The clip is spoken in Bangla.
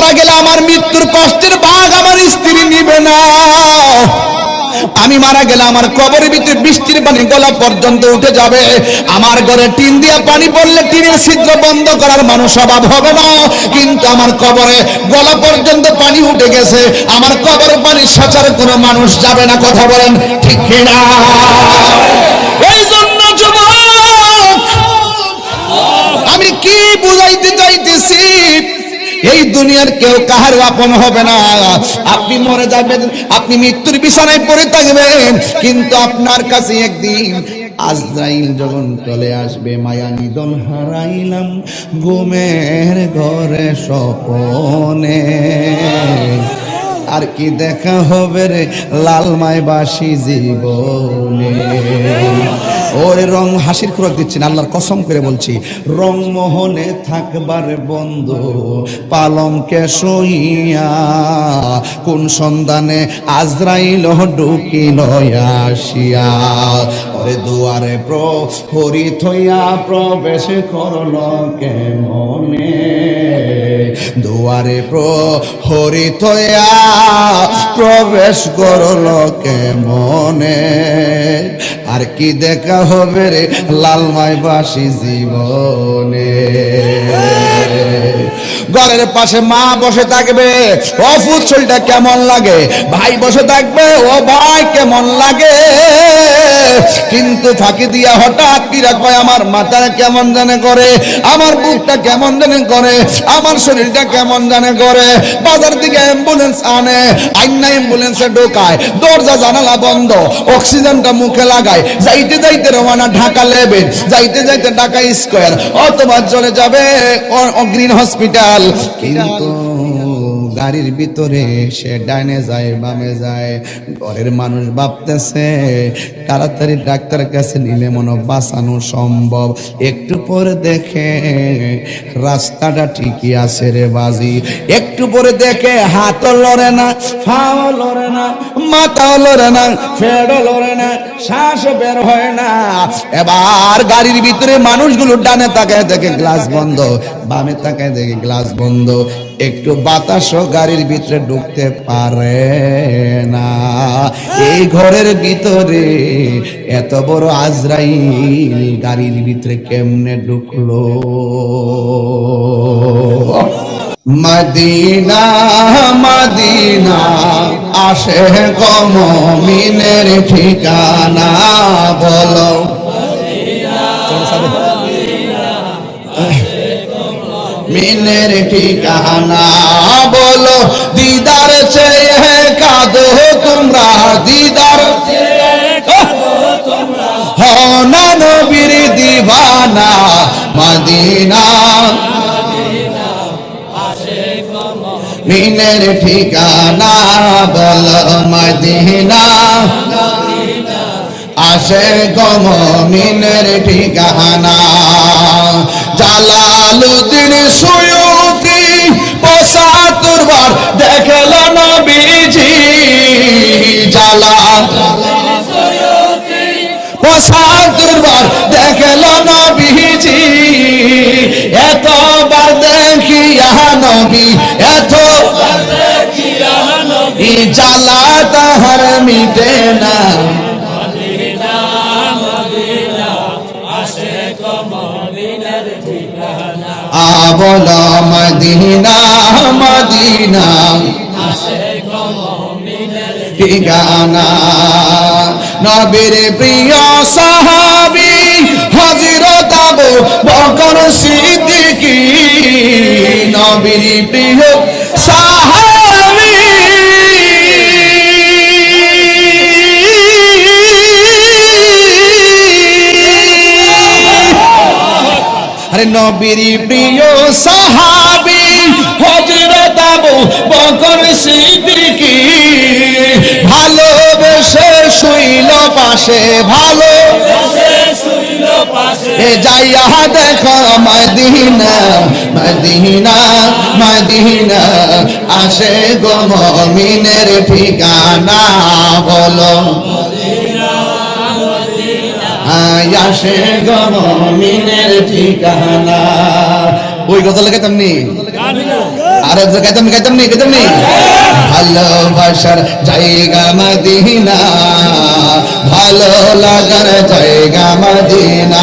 মারা গেলে আমার মৃত্যুর কষ্টের ভাগ আমার স্ত্রী নিবে না। আমি মারা গেলে আমার কবরের ভিতরে বৃষ্টির পানি গলা পর্যন্ত উঠে যাবে। আমার ঘরে টিন দিয়ে পানি পড়লে টিনের ছিদ্র বন্ধ করার মানুষ অভাব হবে না। কিন্তু আমার কবরে গলা পর্যন্ত পানি উঠে গেছে। আমার কবরে পানি সাচার কোনো মানুষ যাবে না, কথা বলেন ঠিক কিনা? এই দুনিয়ার কেউ কাহার আপন হবে না। আপনি মরে যাবেন, আপনি মৃত্যুর বিছানায় পড়ে থাকবেন, কিন্তু আপনার কাছে একদিন আজরাইল যখন চলে আসবে, মায়া নিদন হারাইলাম ঘুমের ঘরে স্বপনে। আর কি দেখা হবে রে লালমায় বাসি জীবনে? ওরে রং হাসির খোরাক দিচ্ছেন আল্লাহর কসম করে বলছি। রং মোহনে থাকবার বন্ধু পালমকে সইয়া কোন সন্ধানে আজরাইল ঢুকিল আসিয়া। ওরে দুয়ারে প্রহরি থইয়া প্রবেশ করল কেমনে? দুয়ারে প্রহরি থইয়া প্রবেশ করল কেমনে আর কি দেখা হবে রে লালমাই বাসি জীবনে? ঘরের পাশে মা বসে থাকবে, ও ফুচলটা কেমন লাগে? ভাই বসে থাকবে, ও ভাই কেমন লাগে? কিন্তু ফাঁকি দিয়া হঠাৎ কিরা কয় আমার মাথা কেমন জানে করে? আমার বুকটা কেমন জানে করে? আমার শরীরটা কেমন জানে করে? বাজার থেকে অ্যাম্বুলেন্স আনে। আইনা অ্যাম্বুলেন্সে ঢোকায়। দরজা জানালা বন্ধ। অক্সিজেনটা মুখে লাগায়। যাইতে যাইতে রওনা ঢাকা লেবেন। যাইতে যাইতে ঢাকা স্কোয়ার। অথবা চলে যাবে গ্রিন হসপিটাল কিন্তু গাড়ির ভিতরে, সে ডাইনে যায়, বামে যায়। ঘরের মানুষ ভাবতেছে, তাড়াতাড়ি ডাক্তার কাছে নিলে মনে বাঁচানো সম্ভব। একটু পরে দেখে, রাস্তাটা ঠিকই আছে রে বাজি। একটু পরে দেখে, হাতও লড়ে না ফাও লড়ে না, মাথাও লড়ে না ফেডও লড়ে না, শ্বাস বের হয় না। এবার গাড়ির ভিতরে মানুষগুলো ডানে তাকায় দেখে গ্লাস বন্ধ, বামে তাকায় দেখে গ্লাস বন্ধ। একটু বাতাসও গাড়ির ভিতরে ঢুকতে পারে না। এই ঘরের ভিতরে এত বড় আজরাইল গাড়ির ভিতরে কেমনে ঢুকলো? মদিনা মদিনা, আসে কমিনের ঠিকানা, বলো। মিনের ঠিকানা বলো, দিদার চেয়ে কাঁদো তোমরা, দিদার হনা নবীর দিবানা, মদিনা। মিনের ঠিকানা বলো, মদিনা। আসে গম মিনের ঠিকানা। জালালুদ্দিন সুয়ুতি পঁচাত্তরবার দেখল নবীজি। জালা। পঁচাত্তরবার দেখল নবীজি। এতবার দেখিয়া নবী এত জ্বালা তাহার মিটে না। আবল মদিনা মদিনা। ঠিকানা নবীর প্রিয় সাহাবি হজরত আবু বকর সিদ্দিকী। নবীর প্রিয় নবীর প্রিয় সাহাবি হজরত আবু বকর সিদ্দিকী। ভালোবেসে শুইল পাশে ভালো যাইয়া দেখো মদিনা মদিনা মদিনা। আসে গো মমিনের ঠিকানা বলো। আয় আসে গমিনের ঠিকানা। ওই কথা লেগে তেমনি আরে গাইতাম গাইতাম নি গাইতাম নি? ভালোবাসার জায়গা মদিনা, ভালো লাগার জায়গা মদিনা।